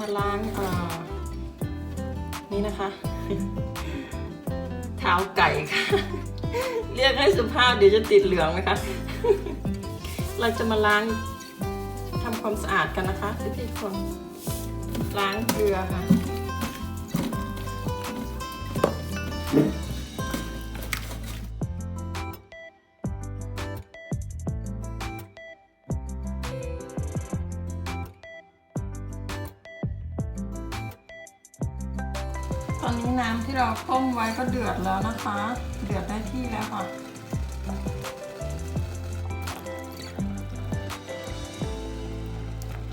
มาล้างนี่นะคะเท้าไก่ค่ะ เรียกให้สุภาพเดี๋ยวจะติดเหลืองไหมคะ เราจะมาล้างทำความสะอาดกันนะคะพี่ๆคนล้างเกลือค่ะ มไว้ก็เดือดแล้วนะคะ เดือดได้ที่แล้วค่ะ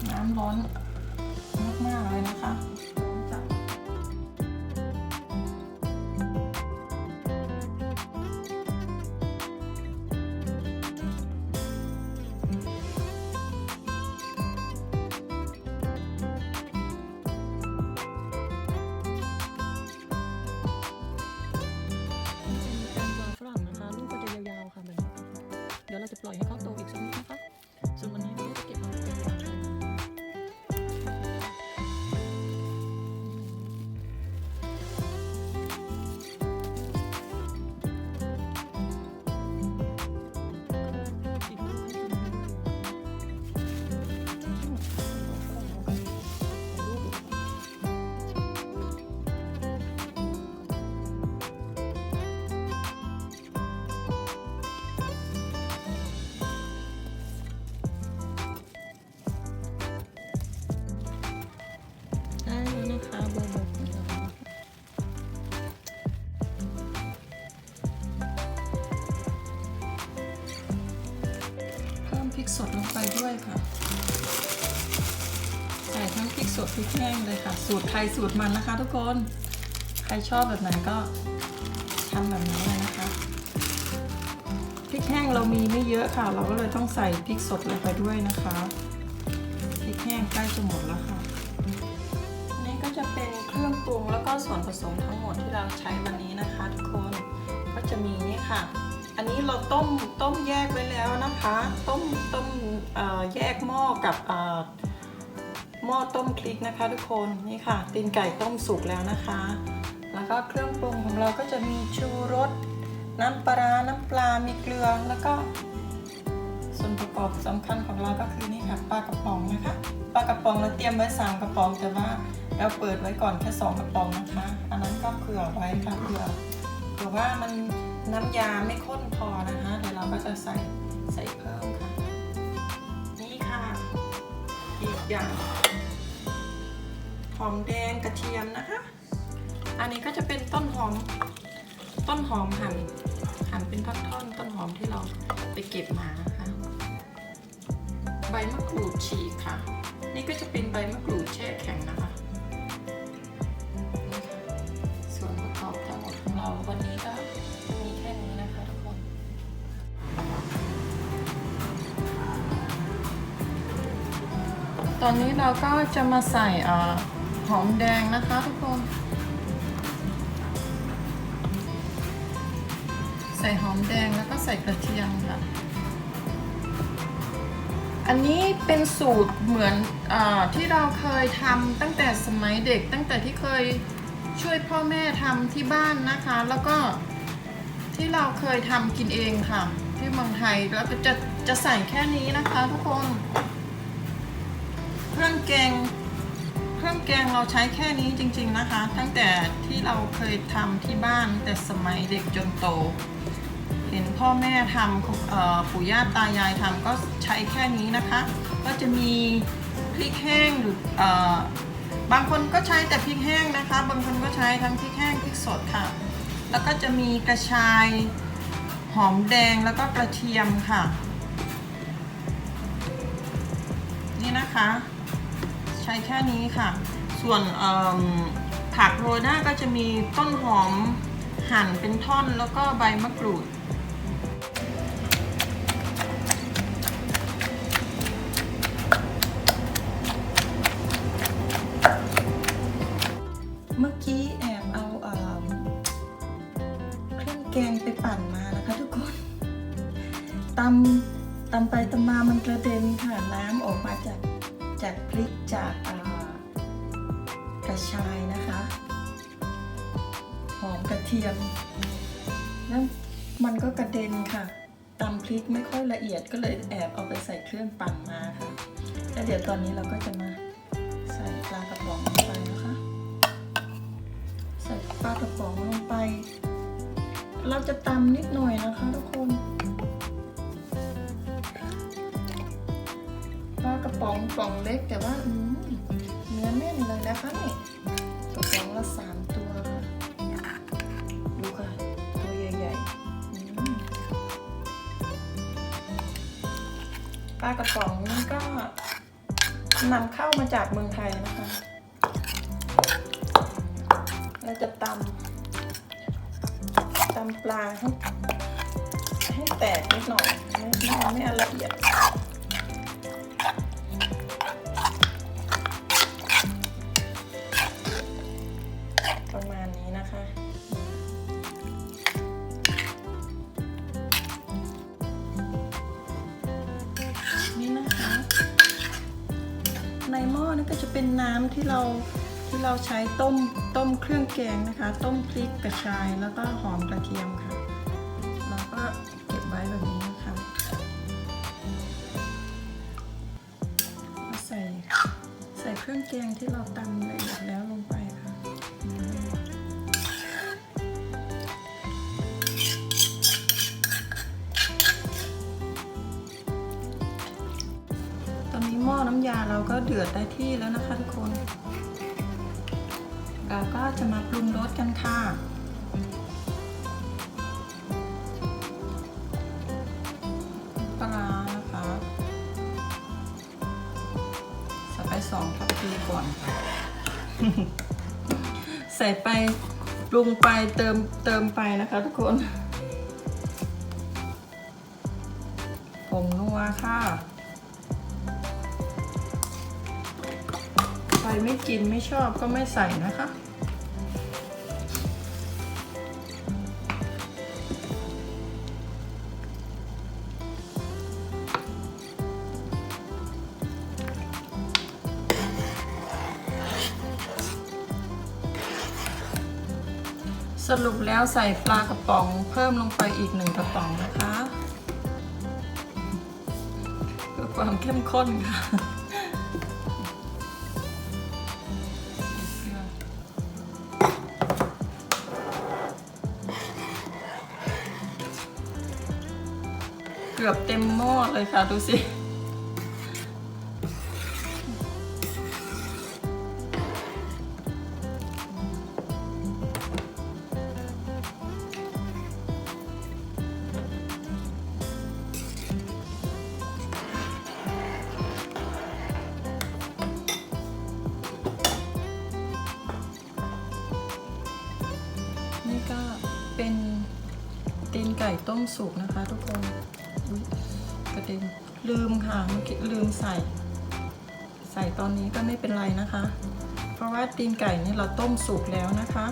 น้ำร้อนมากๆเลยนะคะ ให้เขาโตอีกสักนิดนะคะส่วนวันนี้ ริกสดพริกแห้งเลยค่ะ สูตรใครสูตรมันนะคะ ทุกคน ใครชอบแบบไหนก็ทำแบบนั้เลยนะคะพริกแห้งเรามีไม่เยอะค่ะ เราก็เลยต้องใส่พริกสดลงไปด้วยนะคะพริกแห้งใกล้จะหมดแล้วค่ะนนี้ก็จะเป็นเครื่องปรุงแล้วก็ส่วนผสมทั้งหมดที่เราใช้วันนี้นะคะ ทุกคนก็จะมีนี่ค่ะ อันนี้เราต้มต้มแยกไว้แล้วนะคะ ต้มต้มแยกหม้อกับ หม้อต้มพริกนะคะ ทุกคนนี่ค่ะ ตีนไก่ต้มสุกแล้วนะคะ แล้วก็เครื่องปรุงของเราก็จะมีชูรสน้ำปลาร้าน้ำปลา มีเกลือ แล้วก็ ส่วนประกอบสำคัญของเราก็คือนี่ค่ะปลากระป๋องนะคะปลากระป๋องเราเตรียมไว้สามกระป๋องแต่ว่าเราเปิดไว้ก่อนแค่สองกระป๋องนะคะ อันนั้นก็เผื่อไว้ค่ะเผื่อเผื่อว่ามันน้ำยาไม่ข้นพอนะคะเดี๋ยวเราก็จะใส่ใส่เพิ่มค่ะ อีกอย่างหอมแดงกระเทียมนะคะ อันนี้ก็จะเป็นต้นหอม ต้นหอมหั่นหั่นเป็นท่อนๆต้นหอมที่เราไปเก็บมานะคะ ใบมะกรูดฉีกค่ะ นี่ก็จะเป็นใบมะกรูดแช่แข็งนะคะ ตอนนี้เราก็จะมาใส่หอมแดงนะคะทุกคน ใส่หอมแดงแล้วก็ใส่กระเทียมค่ะ อันนี้เป็นสูตรเหมือนอที่เราเคยทำตั้งแต่สมัยเด็ก ตั้งแต่ที่เคยช่วยพ่อแม่ทำที่บ้านนะคะ แล้วก็ที่เราเคยทำกินเองค่ะ ที่เมืองไทยแล้วก็จะจะใส่แค่นี้นะคะทุกคน เครื่องแกง เครื่องแกงเราใช้แค่นี้จริง ๆนะคะ ตั้งแต่ที่เราเคยทำที่บ้านแต่สมัยเด็กจนโต เห็นพ่อแม่ทำเอ่อปู่ย่าตายายทำก็ใช้แค่นี้นะคะ ก็จะมีพริกแห้งหรืออบางคนก็ใช้แต่พริกแห้งนะคะ บางคนก็ใช้ทั้งพริกแห้งพริกสดค่ะ แล้วก็จะมีกระชายหอมแดงแล้วก็กระเทียมค่ะ นี่นะคะ ช้แค่นี้ค่ะ ส่วนผักโรยหน้าก็จะมีต้นหอมหั่นเป็นท่อนแล้วก็ใบมะกรูด เมื่อกี้แอบเอาเครื่องแกงไปปั่นมานะคะทุกคนตำตำไปตำมามันกระเด็นค่ะน้ำออกมาจาก จากพริกจากอ่าระชายนะคะ หอมกระเทียมแล้วมันก็กระเด็นค่ะตำพริกไม่ค่อยละเอียดก็เลยแอบเอาไปใส่เครื่องปั่นมาค่ะแล้วเดี๋ยวตอนนี้เราก็จะมาใส่ปลากระป๋องลงไปนะคะ ใส่ปลากระป๋องลงไป เราจะตำนิดหน่อยนะคะทุกคน องกล่องเล็กแต่ว่าเนื้อแน่นเลยนะคะนี่กระป๋องละสามตัวค่ะดูค่ะ ตัวใหญ่ๆปลากระป๋องนี่ก็นำเข้ามาจากเมืองไทยนะคะ เราจะตำตำปลาให้ให้แตกนิดหน่อยไม่ไม่ไม่อาละเอียด นั่นก็จะเป็นน้ำที่เราที่เราใช้ต้มต้มเครื่องแกงนะคะ ต้มพริกกระชายแล้วก็หอมกระเทียมค่ะแล้วก็เก็บไว้แบบนี้นะคะใส่ใส่เครื่องแกงที่เราตำละเอียดแล้วลง นนี้ำยาเราก็เดือดได้ที่แล้วนะคะทุกคน เราก็จะมาปรุงรสกันค่ะ ปลาร้านะคะใส่ไปสองทัพพีก่อน ใส่ไปปรุงไปเติมเติมไปนะคะทุกคนผงนัวค่ะ รไม่กินไม่ชอบก็ไม่ใส่นะคะ สรุปแล้วใส่ปลากระป๋องเพิ่มลงไปอีกหนึ่งกระป๋องนะคะเพื่อความเข้มข้นค่ะ เกือบเต็มหม้อเลยค่ะดูสิ นี่ก็เป็นตีนไก่ต้มสุกนะคะทุกคน เองลืมค่ะเมื่อกี้ลืมใส่ ใส่ตอนนี้ก็ไม่เป็นไรนะคะ เพราะว่าตีนไก่นี่เราต้มสุกแล้วนะคะ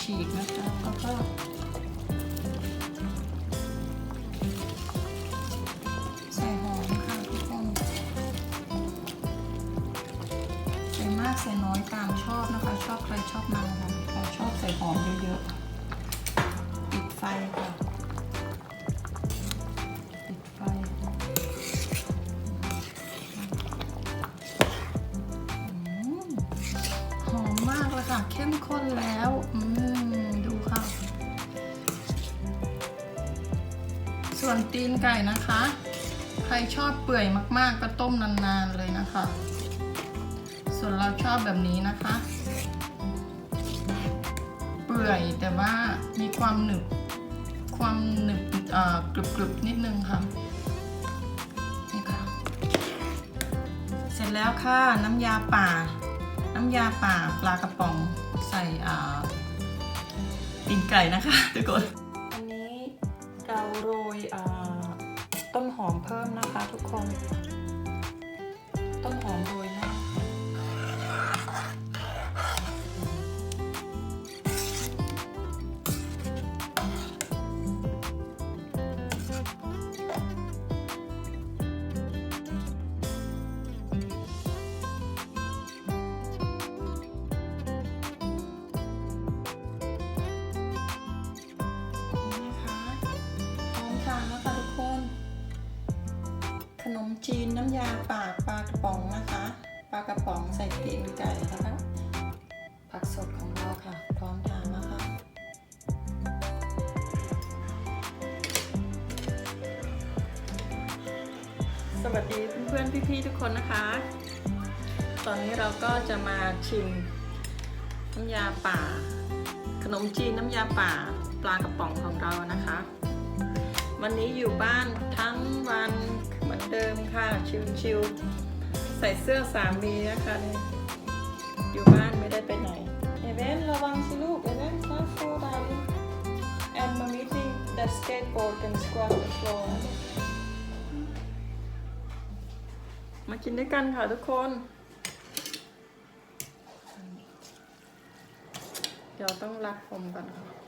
ฉีกนะคะแล้วก็ใส่หอมค่ะทุกคนใส่มากใส่น้อยตามชอบนะคะ ชอบใครชอบมันค่ะเราชอบใส่หอมเยอะๆปิดไฟค่ะ มากเลยค่ะ เข้มข้นแล้ว อืม ดูค่ะ ส่วนตีนไก่นะคะ ใครชอบเปื่อยมากๆ ก็ต้มนานๆเลยนะคะ ส่วนเราชอบแบบนี้นะคะ เปื่อยแต่ว่ามีความหนึบ ความหนึบกรึบๆนิดนึงค่ะนี่ค่ะเสร็จแล้วค่ะน้ำยาป่าำยาป่าปลากระป๋องใส่อ่าตีนไก่นะคะทุกคนอันนี้เราโรยอ่าต้นหอมเพิ่มนะคะทุกคน ต้นหอมโรยหนะำยาปากปลากระป๋องนะคะปลากระป๋องใส่ตีนไก่นะคะผักสดของเราค่ะ พร้อมทานแล้วค่ะสวัสดีเพื่อนๆพี่ๆทุกคนนะคะ ตอนนี้เราก็จะมาชิมน้ำยาป่า ขนมจีนน้ำยาป่าปลากระป๋องของเรานะคะ วันนี้อยู่บ้านทั้งวัน เดิมค่ะ ชิวๆใส่เสื้อสามีนะคะนี่อยู่บ้านไม่ได้ไปไหน เอเวนระวังสิลูก เอเวนนะโฟดาว and m a meeting the skateboard can scrub the floor มากินด้วยกันค่ะทุกคน เดี๋ยวต้องรัดผมก่อนค่ะ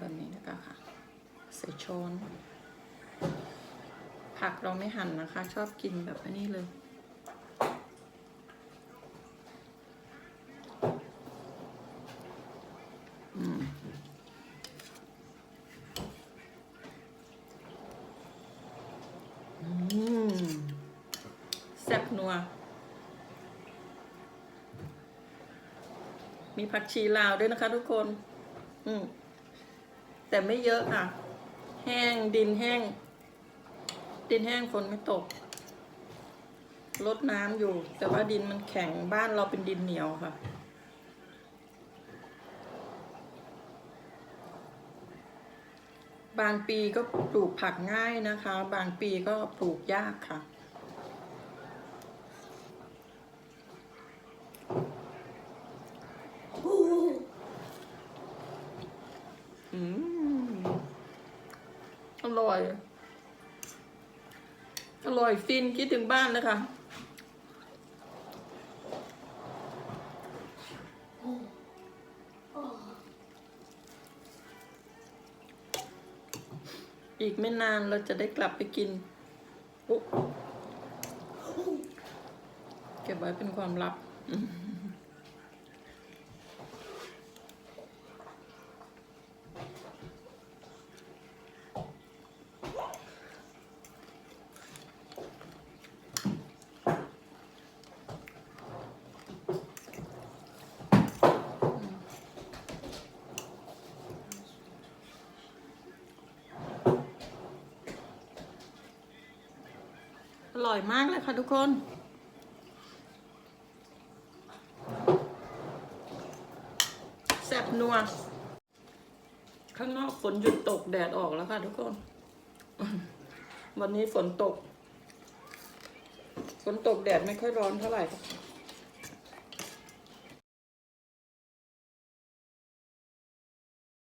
แบบนี้นะคะค่ะใส่ช้อน ผักเราไม่หั่นนะคะ ชอบกินแบบอันนี้เลยอืมแซ่บนัว มีผักชีลาวด้วยนะคะทุกคน อืม แต่ไม่เยอะค่ะ แห้งดินแห้ง ดินแห้งฝนไม่ตกลดน้ำอยู่ แต่ว่าดินมันแข็งบ้านเราเป็นดินเหนียวค่ะ บางปีก็ปลูกผักง่ายนะคะ บางปีก็ปลูกยากค่ะ อืม อร่อยอร่อยฟินคิดถึงบ้านเลยค่ะอีกไม่นานเราจะได้กลับไปกินอุ๊เก็บไว้เป็นความลับ อร่อยมากเลยค่ะทุกคน แซ่บนัว ข้างนอกฝนหยุดตกแดดออกแล้วค่ะทุกคน วันนี้ฝนตก ฝนตกแดดไม่ค่อยร้อนเท่าไหร่